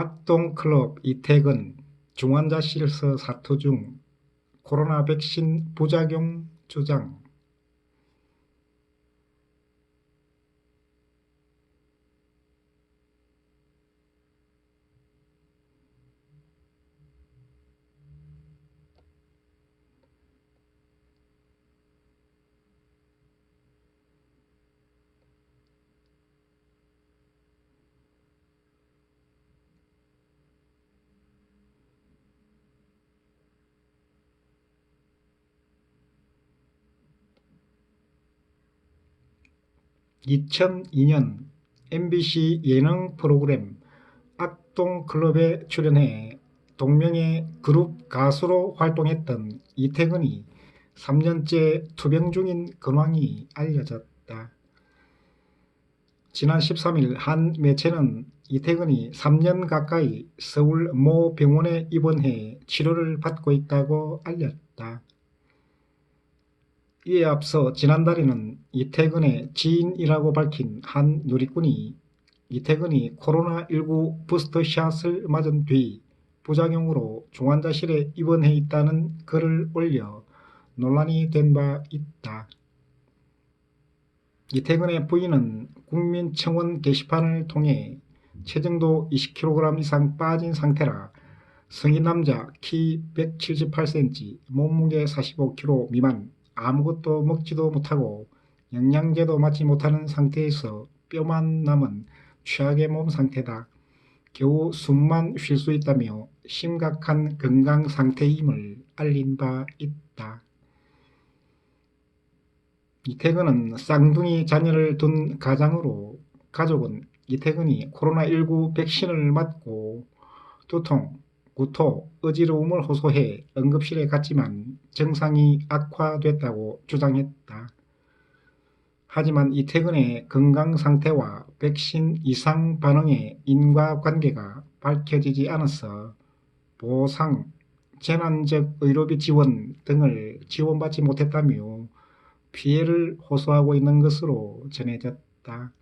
악동클럽 이태근 중환자실서 사투 중 코로나 백신 부작용 주장 (2002년) MBC 예능 프로그램 악동클럽에 출연해 동명의 그룹 가수로 활동했던 이태근이 3년째 투병 중인 근황이 알려졌다. 지난 13일 한 매체는 이태근이 3년 가까이 서울 모 병원에 입원해 치료를 받고 있다고 알렸다. 이에 앞서 지난달에는 이태근의 지인이라고 밝힌 한 누리꾼이 이태근이 코로나19 부스터샷을 맞은 뒤 부작용으로 중환자실에 입원해 있다는 글을 올려 논란이 된 바 있다. 이태근의 부인은 국민청원 게시판을 통해 체중도 20kg 이상 빠진 상태라 성인 남자 키 178cm 몸무게 45kg 미만 아무것도 먹지도 못하고 영양제도 맞지 못하는 상태에서 뼈만 남은 최악의 몸 상태다. 겨우 숨만 쉴 수 있다며 심각한 건강 상태임을 알린 바 있다. 이태근은 쌍둥이 자녀를 둔 가장으로 가족은 이태근이 코로나19 백신을 맞고 두통, 구토, 어지러움을 호소해 응급실에 갔지만 증상이 악화됐다고 주장했다. 하지만 이태근의 건강 상태와 백신 이상 반응의 인과관계가 밝혀지지 않아서 보상, 재난적 의료비 지원 등을 지원받지 못했다며 피해를 호소하고 있는 것으로 전해졌다.